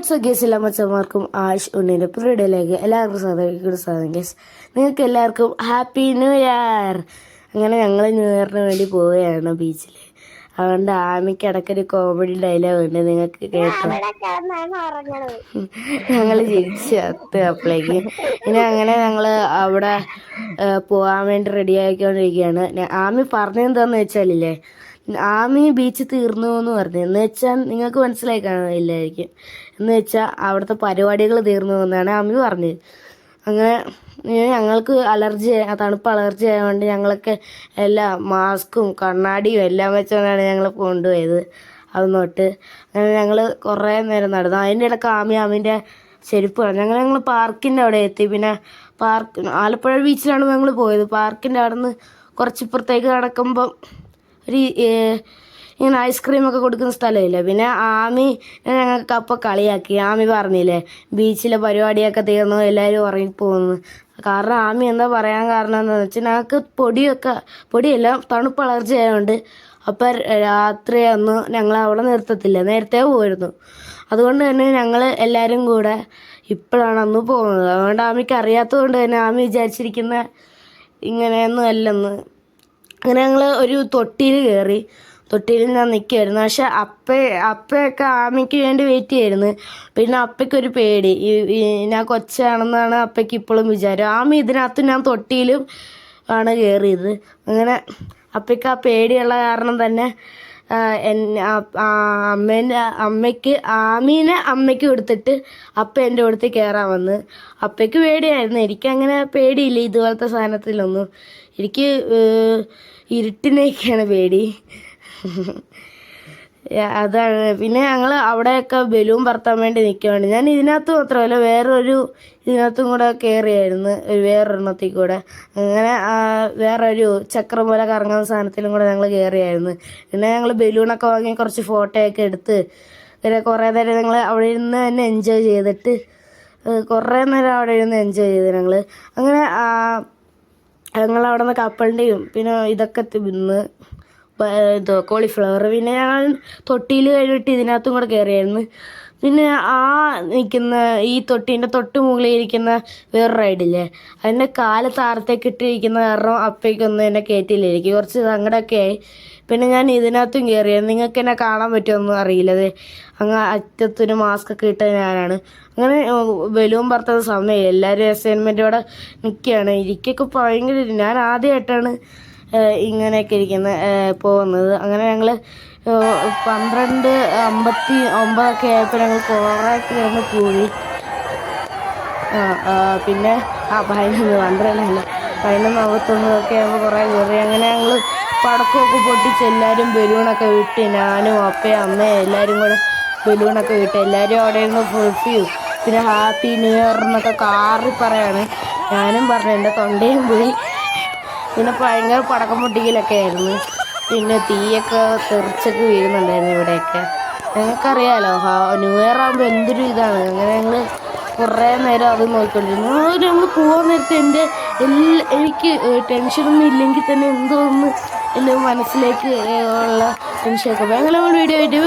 WhatsApp guys എല്ലാ മച്ചന്മാർക്കും ash ഉണ്ണിന്റെ പിരീഡിലേക്ക് എല്ലാവർക്കും സാധിക്കും സാധനം ഗേസ് നിങ്ങൾക്ക് എല്ലാവർക്കും ഹാപ്പി ന്യൂ ഇയർ അങ്ങനെ ഞങ്ങൾ ന്യൂ ഇയറിന് വേണ്ടി പോവുകയാണ് ബീച്ചിൽ അതുകൊണ്ട് ആമിക്ക് ഇടയ്ക്കൊരു കോമഡി ഡയലോഗ് ഉണ്ട്. നിങ്ങൾക്ക് കേട്ടോ. ഞങ്ങൾ ചിരിച്ച് അത്ത് അപ്പോഴേക്ക് പിന്നെ അങ്ങനെ ഞങ്ങൾ അവിടെ പോകാൻ വേണ്ടി റെഡി ആയിക്കൊണ്ടിരിക്കുകയാണ്. ആമി പറഞ്ഞെന്താന്ന് വെച്ചാലില്ലേ ആമി ബീച്ച് തീർന്നു എന്ന് പറഞ്ഞു. എന്ന് വെച്ചാൽ നിങ്ങൾക്ക് മനസ്സിലായി കാണില്ലായിരിക്കും എന്ന് വെച്ചാൽ അവിടുത്തെ പരിപാടികൾ തീർന്നു എന്നാണ് ആമി പറഞ്ഞത്. അങ്ങനെ ഞങ്ങൾക്ക് അലർജി തണുപ്പ് അലർജി ആയതുകൊണ്ട് ഞങ്ങളൊക്കെ എല്ലാ മാസ്കും കണ്ണാടിയും എല്ലാം വെച്ചുകൊണ്ടാണ് ഞങ്ങൾ കൊണ്ടുപോയത്. അത് തൊട്ട് അങ്ങനെ ഞങ്ങൾ കുറേ നേരം നടന്നു. അതിന്റെ ഇടയ്ക്ക് ആമി ആമിന്റെ ചെരുപ്പ് കളഞ്ഞു. അങ്ങനെ ഞങ്ങൾ പാർക്കിന്റെ അവിടെ എത്തി. പിന്നെ പാർക്ക് ആലപ്പുഴ ബീച്ചിലാണ് ഞങ്ങൾ പോയത്. പാർക്കിന്റെ അവിടെ നിന്ന് കുറച്ച് ഇപ്പുറത്തേക്ക് നടക്കുമ്പം ഇങ്ങനെ ഐസ്ക്രീമൊക്കെ കൊടുക്കുന്ന സ്ഥലമില്ലേ? പിന്നെ ആമി ഞങ്ങൾക്ക് അപ്പോൾ കളിയാക്കി. ആമി പറഞ്ഞില്ലേ ബീച്ചിലെ പരിപാടിയൊക്കെ തീർന്നു എല്ലാവരും ഉറങ്ങിപ്പോകുന്നു. കാരണം ആമി എന്താ പറയാൻ കാരണം എന്താണെന്ന് വെച്ചാൽ ഞങ്ങൾക്ക് പൊടിയൊക്കെ പൊടിയല്ല തണുപ്പ് അലർജി ആയതുകൊണ്ട് അപ്പം രാത്രി ഞങ്ങൾ അവിടെ നിർത്തത്തില്ല. നേരത്തെ പോയിരുന്നു. അതുകൊണ്ട് തന്നെ ഞങ്ങൾ എല്ലാവരും കൂടെ ഇപ്പോഴാണ് അന്ന് പോകുന്നത്. അതുകൊണ്ട് ആമിക്ക് അറിയാത്തത് കൊണ്ട് തന്നെ ആമി വിചാരിച്ചിരിക്കുന്ന ഇങ്ങനെയൊന്നും അല്ലെന്ന് അങ്ങനെ ഞങ്ങൾ ഒരു തൊട്ടിയിൽ കയറി തൊട്ടിയിൽ ഞാൻ നിൽക്കുമായിരുന്നു പക്ഷെ അപ്പ അപ്പയൊക്കെ ആമയ്ക്ക് വേണ്ടി വെയിറ്റ് ചെയ്യായിരുന്നു പിന്നെ അപ്പയ്ക്കൊരു പേടി. ഞാൻ കൊച്ചാണെന്നാണ് അപ്പയ്ക്ക് ഇപ്പോഴും വിചാരം. ആമ ഇതിനകത്ത് ഞാൻ തൊട്ടിയിലും ആണ് കയറിയത് അങ്ങനെ അപ്പയ്ക്ക് ആ പേടിയുള്ള കാരണം തന്നെ അമ്മേന്റെ അമ്മയ്ക്ക് ആമീനെ അമ്മയ്ക്ക് കൊടുത്തിട്ട് അപ്പ എന്റെ അടുത്ത് കയറാൻ വന്ന്. അപ്പയ്ക്ക് പേടിയായിരുന്നു. എനിക്കങ്ങനെ പേടിയില്ല ഇതുപോലത്തെ സാധനത്തിലൊന്നും. എനിക്ക് ഇരുട്ടിനെയൊക്കെയാണ് പേടി. അതാണ്. പിന്നെ ഞങ്ങൾ അവിടെയൊക്കെ ബലൂൺ പറത്താൻ വേണ്ടി നിൽക്കുകയാണ് ഞാൻ ഇതിനകത്ത് മാത്രമല്ല വേറൊരു ഇതിനകത്തും കൂടെ കയറിയായിരുന്നു ഒരു വേറൊരെണ്ണത്തിൽ കൂടെ. അങ്ങനെ വേറൊരു ചക്രം പോലെ കറങ്ങുന്ന സാധനത്തിലും കൂടെ ഞങ്ങൾ കയറിയായിരുന്നു പിന്നെ ഞങ്ങൾ ബലൂണൊക്കെ വാങ്ങി കുറച്ച് ഫോട്ടോയൊക്കെ എടുത്ത് പിന്നെ കുറേ നേരം ഞങ്ങൾ അവിടെ ഇരുന്ന് തന്നെ എൻജോയ് ചെയ്തിട്ട് കുറേ നേരം അവിടെ ഇരുന്ന് എൻജോയ് ചെയ്ത് ഞങ്ങൾ അങ്ങനെ ഞങ്ങൾ അവിടെ നിന്ന് കപ്പലിന്റെയും പിന്നെ ഇതൊക്കെ തിന്ന് ഇത് കോളിഫ്ലവർ പിന്നെ ഞാൻ തൊട്ടിയിൽ കഴിഞ്ഞിട്ട് ഇതിനകത്തും കൂടെ കയറിയായിരുന്നു പിന്നെ ആ നിൽക്കുന്ന ഈ തൊട്ടീന്റെ തൊട്ട് മുകളിൽ ഇരിക്കുന്ന വേറെ റൈഡില്ലേ? അതിന്റെ കാൽ താരത്തേക്ക് ഇട്ടിരിക്കുന്ന കാരണം അപ്പയ്ക്കൊന്നും എന്നെ കയറ്റിയില്ല എനിക്ക് കുറച്ച് സങ്കടമൊക്കെ ആയി. പിന്നെ ഞാൻ ഇതിനകത്തും കയറിയായിരുന്നു നിങ്ങൾക്ക് എന്നെ കാണാൻ പറ്റുമൊന്നും അറിയില്ല. അത് അങ്ങ് അറ്റത്തൊരു മാസ്ക് ഒക്കെ ഇട്ട ഞാനാണ്. അങ്ങനെ ബലൂൺ പറഞ്ഞത് സമയം എല്ലാവരും അസൈൻമെന്റോടെ നിൽക്കുകയാണ്. എനിക്കൊക്കെ ഭയങ്കര ഞാൻ ആദ്യമായിട്ടാണ് ഇങ്ങനെയൊക്കെ ഇരിക്കുന്ന പോകുന്നത് അങ്ങനെ ഞങ്ങൾ പന്ത്രണ്ട് അമ്പത്തി ഒമ്പതൊക്കെ ആയപ്പോൾ ഞങ്ങൾ കോറാക്കി കിടന്ന് കൂടി. പിന്നെ ആ പതിനൊന്ന് പന്ത്രണ്ടല്ല പതിനൊന്ന് അമ്പത്തൊമ്പതൊക്കെ ആകുമ്പോൾ കുറേ കയറി അങ്ങനെ ഞങ്ങൾ പടക്കമൊക്കെ പൊട്ടിച്ച് എല്ലാവരും ബലൂണൊക്കെ വിട്ട് ഞാനും അപ്പയും അമ്മയും എല്ലാവരും കൂടെ ബലൂണൊക്കെ വിട്ട് എല്ലാവരും അവിടെ ഇരുന്ന് ഫുൾഫിയും പിന്നെ ഹാപ്പി ന്യൂ ഇയർ എന്നൊക്കെ കാറി പറയാണ്. ഞാനും പറഞ്ഞു എന്റെ തൊണ്ടയും പോയി പിന്നെ ഭയങ്കര പടക്കം പൊട്ടിക്കലൊക്കെ ആയിരുന്നു. പിന്നെ തീയൊക്കെ തെറിച്ചൊക്കെ വീഴുന്നുണ്ടായിരുന്നു ഇവിടെയൊക്കെ. ഞങ്ങൾക്കറിയാലോ ന്യൂ ഇയർ ആകുമ്പോൾ എന്തൊരു ഇതാണ്? അങ്ങനെ ഞങ്ങൾ കുറേ നേരം അത് നോക്കിക്കൊണ്ടിരുന്നു. ഞങ്ങൾ പോകാൻ നേരത്തെ എന്റെ എല്ലാ എനിക്ക് ടെൻഷനൊന്നും ഇല്ലെങ്കിൽ തന്നെ എന്തോന്ന് എന്റെ മനസ്സിലേക്ക് ഉള്ള ടെൻഷനൊക്കെ. ഭയങ്കര വീഡിയോ ആയിട്ട്